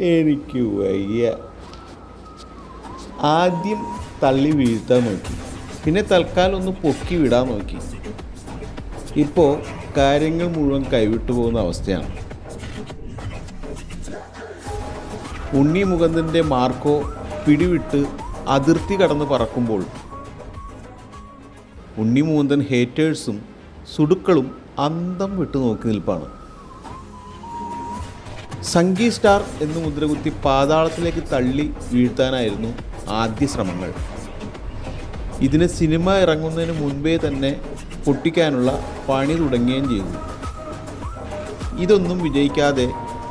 എനിക്ക് വയ്യ. ആദ്യം തള്ളി വീഴ്ത്താൻ നോക്കി. പിന്നെ തൽക്കാലം ഒന്ന് പൊക്കി വിടാൻ നോക്കി. ഇപ്പോൾ കാര്യങ്ങൾ മുഴുവൻ കൈവിട്ടു പോകുന്ന അവസ്ഥയാണ്. ഉണ്ണി മുകുന്ദന്റെ മാർക്കോ പിടിവിട്ട് അതിർത്തി കടന്ന് പറക്കുമ്പോൾ ഉണ്ണി മുകുന്ദൻ ഹേറ്റേഴ്സും സുടുക്കളും അന്തം വിട്ടു നോക്കി നിൽപ്പാണ്. സംഗീ സ്റ്റാർ എന്ന് മുദ്രകുത്തി പാതാളത്തിലേക്ക് തള്ളി വീഴ്ത്താനായിരുന്നു ആദ്യ ശ്രമങ്ങൾ. ഇതിന് സിനിമ ഇറങ്ങുന്നതിന് മുൻപേ തന്നെ പൊട്ടിക്കാനുള്ള പണി തുടങ്ങുകയും ചെയ്തു. ഇതൊന്നും വിജയിക്കാതെ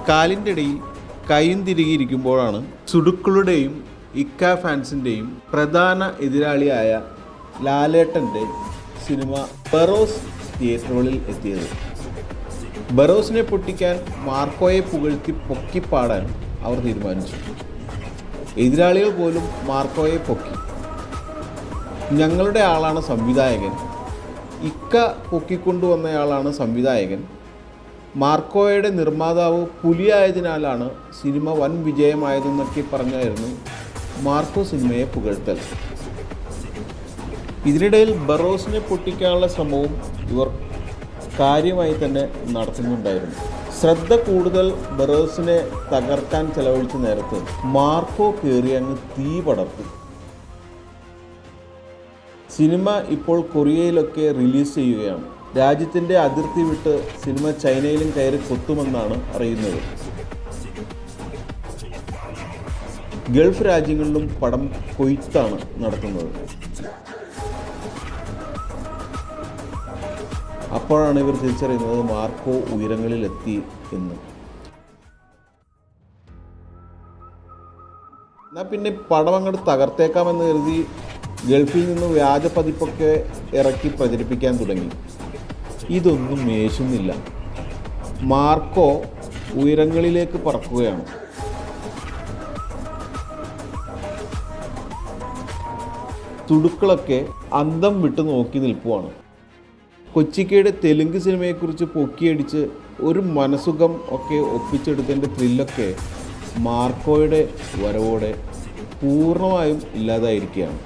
കാലിന്റെ ഇടയിൽ കൈയും തിരികിയിരിക്കുമ്പോഴാണ് സുടുക്കളുടെയും ഇക്ക ഫാൻസിന്റെയും പ്രധാന എതിരാളിയായ ലാലേട്ടന്റെ സിനിമ പെറോസ് തിയേറ്ററുകളിൽ എത്തിയത്. ബറോസിനെ പൊട്ടിക്കാൻ മാർക്കോയെ പുകഴ്ത്തി പൊക്കിപ്പാടാൻ അവർ തീരുമാനിച്ചു. എതിരാളികൾ പോലും മാർക്കോയെ പൊക്കി. ഞങ്ങളുടെ ആളാണ് സംവിധായകൻ. ഇക്ക പൊക്കിക്കൊണ്ടുവന്നയാളാണ് സംവിധായകൻ. മാർക്കോയുടെ നിർമ്മാതാവ് പുലിയായതിനാലാണ് സിനിമ വൻ വിജയമായതെന്നൊക്കെ പറഞ്ഞായിരുന്നു മാർക്കോ സിനിമയെ പുകഴ്ത്തൽ. ഇതിനിടയിൽ ബറോസിനെ പൊട്ടിക്കാനുള്ള ശ്രമവും ഇവർ കാര്യമായി തന്നെ നടത്തുന്നുണ്ടായിരുന്നു. ശ്രദ്ധ കൂടുതൽ ബറോസിനെ തകർക്കാൻ ചെലവഴിച്ച നേരത്ത് മാർക്കോ കയറി അങ്ങ് തീ പടർത്തി. സിനിമ ഇപ്പോൾ കൊറിയയിലൊക്കെ റിലീസ് ചെയ്യുകയാണ്. രാജ്യത്തിന്റെ അതിർത്തി വിട്ട് സിനിമ ചൈനയിലും കയറി കൊത്തുമെന്നാണ് അറിയുന്നത്. ഗൾഫ് രാജ്യങ്ങളിലും പടം കൊയ്ത്താണ് നടത്തുന്നത്. അപ്പോഴാണ് ഇവർ തിരിച്ചറിയുന്നത് മാർക്കോ ഉയരങ്ങളിലെത്തി എന്ന്. എന്നാൽ പിന്നെ പടം അങ്ങോട്ട് തകർത്തേക്കാമെന്ന് കരുതി ഗൾഫിൽ നിന്ന് വ്യാജ പതിപ്പൊക്കെ ഇറക്കി പ്രചരിപ്പിക്കാൻ തുടങ്ങി. ഇതൊന്നും മേശുന്നില്ല. മാർക്കോ ഉയരങ്ങളിലേക്ക് പറക്കുകയാണ്. തുടുക്കളൊക്കെ അന്തം വിട്ട് നോക്കി നിൽപ്പുവാണ്. കൊച്ചിക്കയുടെ തെലുങ്ക് സിനിമയെക്കുറിച്ച് പൊക്കിയടിച്ച് ഒരു മനസുഖം ഒക്കെ ഒപ്പിച്ചെടുത്തതിന്റെ ത്രില്ലൊക്കെ മാർക്കോയുടെ വരവോടെ പൂർണമായും ഇല്ലാതായിരിക്കുകയാണ്.